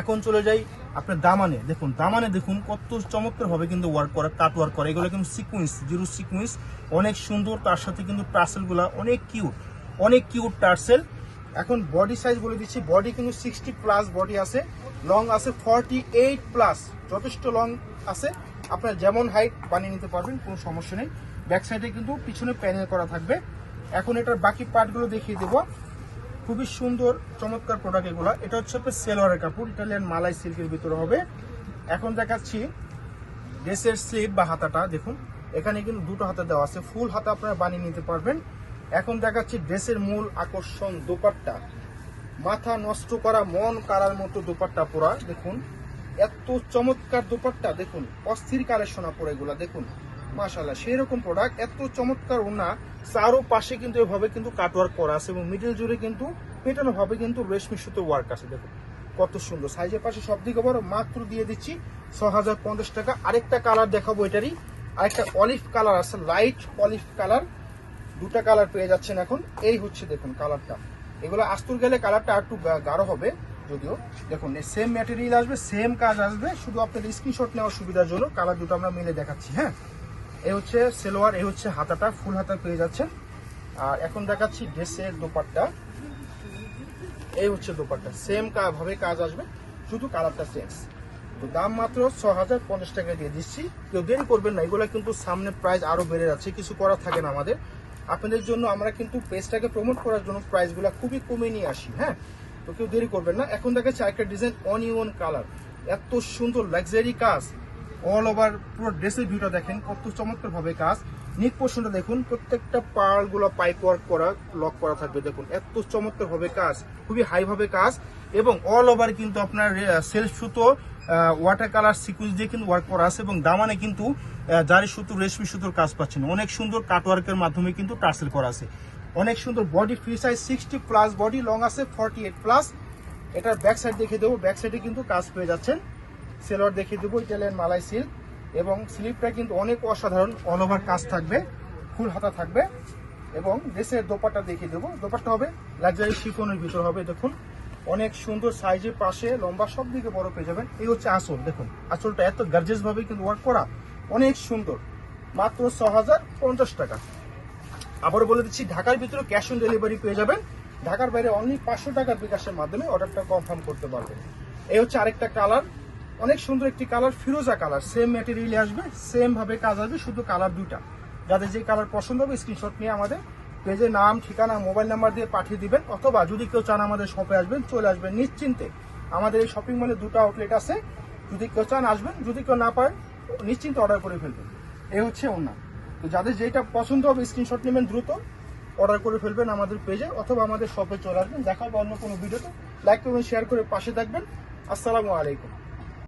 এখন চলে যাই আপনার দামানে। দেখুন দামানে দেখুন কত চমৎকার ভাবে কিন্তু ওয়ার্ক করা কাট ওয়ার্ক করা। এগুলো কিন্তু সিকুয়েন্স জিরো সিকুয়েন্স অনেক সুন্দর, তার সাথে কিন্তু টার্সেলগুলো অনেক কিউট অনেক কিউট টার্সেল এখন বডি সাইজ বলে দিচ্ছি বডি কিন্তু সিক্সটি প্লাস বডি আছে লং আছে ফর্টি এইট প্লাস যথেষ্ট লং আছে। আপনার যেমন হাইট বানিয়ে নিতে পারবেন, কোনো সমস্যা নেই। ব্যাক সাইডে কিন্তু পিছনে প্যানেল করা থাকবে। এখন এটার বাকি পার্টগুলো দেখিয়ে দেবো। খুবই সুন্দর, চমৎকার প্রোডাক্ট এগুলো। এটা হচ্ছে আপনার সেলোয়ারের কাপড়, ইটালিয়ান মালাই সিল্কের ভিতরে হবে। এখন দেখাচ্ছি ড্রেসের স্লিভ বা হাতাটা, দেখুন। এখানে কিন্তু দুটো হাতা দেওয়া আছে, ফুল হাতা আপনারা বানিয়ে নিতে পারবেন। এখন দেখাচ্ছি ড্রেসের মূল আকর্ষণ দোপাট্টা। মাথা নষ্ট করা, মন কারার মতো দোপাট্টা পরা দেখুন। এত চমৎকার দোপাট্টা, দেখুন। অস্থির কালেকশন পরে এগুলা, দেখুন। মাশাল্লাহ সেই রকম প্রোডাক্ট এত চমৎকার ওনা চারো পাশে কিন্তু এভাবে কিন্তু কাটওয়ার্ক করা আছে এবং মিডিল জুড়ে কিন্তু পেটানো ভাবে কিন্তু রেশমি সুতো ওয়ার্ক আছে, দেখুন। কত সুন্দর। সাইজের পাশে সব দিকে বড় মাত্র দিয়ে দিচ্ছি ছ হাজার পঞ্চাশ টাকা। আরেকটা কালার দেখাবো এটারই। আরেকটা অলিভ কালার আছে লাইট অলিভ কালার দুটা কালার পেয়ে যাচ্ছেন এখন। এই হচ্ছে দেখুন কালারটা এগুলো আস্তুর গেলে কালারটা একটু গাঢ় হবে, যদিও। দেখুন সেম ম্যাটেরিয়াল আসবে সেম কাজ আসবে। শুধু আপনার স্ক্রিনশট নেওয়ার সুবিধার জন্য কালার দুটো আমরা মিলে দেখাচ্ছি হ্যাঁ? এই হচ্ছে সেলোয়ার এই হচ্ছে হাতাটা, ফুল হাতা পেয়ে যাচ্ছেন। আর এখন দেখাচ্ছি ড্রেসের দোপাট্টা। এই হচ্ছে দোপাট্টা। সেম ভাবে কাজ আসবে, শুধু কালারটা চেঞ্জ তো দাম মাত্র ছ হাজার পঞ্চাশ টাকা দিয়ে দিচ্ছি। কেউ দেরি করবেন না, এগুলো কিন্তু সামনে প্রাইস আরও বেড়ে যাচ্ছে, কিছু করার থাকে না আমাদের। আপনাদের জন্য আমরা কিন্তু পেজটাকে প্রমোট করার জন্য প্রাইসগুলো খুবই কমে নিয়ে আসি হ্যাঁ? তো কেউ দেরি করবেন না। এখন দেখাচ্ছি আরেকটা ডিজাইন অনিয়ন কালার এত সুন্দর লাক্সারি কাজ। অল ওভার পুরো ড্রেসের ভিউটা দেখেন, কত চমৎকার ভাবে কাজ। নিক পোর্শনটা দেখুন, প্রত্যেকটা পার্লগুলো পাইপ ওয়ার্ক করা লক করা থাকবে দেখুন। এত চমৎকার ভাবে কাজ, খুবই হাই ভাবে কাজ। এবং অল ওভার কিন্তু আপনার সেলফ সুতো ওয়াটার কালার সিকুয়েন্স দিয়ে কিন্তু ওয়ার্ক করা আছে এবং দামানে কিন্তু জারি সুতো, রেশমি সুতোর কাজ পাচ্ছেন। অনেক সুন্দর কাট ওয়ার্কের মাধ্যমে কিন্তু টার্সেল করা আছে। অনেক সুন্দর body free size sixty plus body long আছে ফর্টি এইট প্লাস এটার ব্যাক সাইড দেখে দেবো ব্যাক সাইডে কিন্তু কাজ পেয়ে যাচ্ছেন। সেলোয়ার দেখিয়ে দেবো, ইটালিয়ান মালাই সিল্ক। এবং স্লিপটা কিন্তু অনেক অসাধারণ অল কাজ থাকবে, ফুল হাতা থাকবে। এবং ড্রেসের দোপাট্টা দেখিয়ে দেবো। দোপাট্টা হবে লাক্সারি শিফনের ভিতর হবে, দেখুন। অনেক সুন্দর সাইজের পাশে লম্বা সব দিকে বড় পেয়ে যাবেন। এই হচ্ছে আসল, দেখুন। আসলটা এত ভাবে কিন্তু ওয়ার্ক করা অনেক সুন্দর। মাত্র ছ হাজার পঞ্চাশ টাকা। আবারও বলে দিচ্ছি, ঢাকার ভিতরে ক্যাশ অন ডেলিভারি পেয়ে যাবেন। ঢাকার বাইরে অনলি পাঁচশো টাকার বিকাশের মাধ্যমে অর্ডারটা কনফার্ম করতে পারবেন। এই হচ্ছে আরেকটা কালার অনেক সুন্দর একটি কালার, ফিরোজা কালার। সেম ম্যাটেরিয়ালে আসবে সেম ভাবে কাজ আসবে শুধু কালার দুইটা। যাদের যে কালার পছন্দ হবে স্ক্রিনশট নিয়ে আমাদের পেজে নাম, ঠিকানা মোবাইল নাম্বার দিয়ে পাঠিয়ে দিবেন, অথবা যদি কেউ চান আমাদের শপে আসবেন, চলে আসবেন নিশ্চিন্তে। আমাদের এই শপিং মলে দুটো আউটলেট আছে। যদি কেউ চান আসবেন, যদি কেউ না পায়, নিশ্চিন্তে অর্ডার করে ফেলবেন। এই হচ্ছে ওনা তো যাদের যেটা পছন্দ হবে স্ক্রিনশট নেবেন দ্রুত অর্ডার করে ফেলবেন আমাদের পেজে অথবা আমাদের শপে চলে আসবেন। দেখা হবে অন্য কোনো ভিডিওতে লাইক করবেন শেয়ার করে পাশে থাকবেন। আসসালামু আলাইকুম।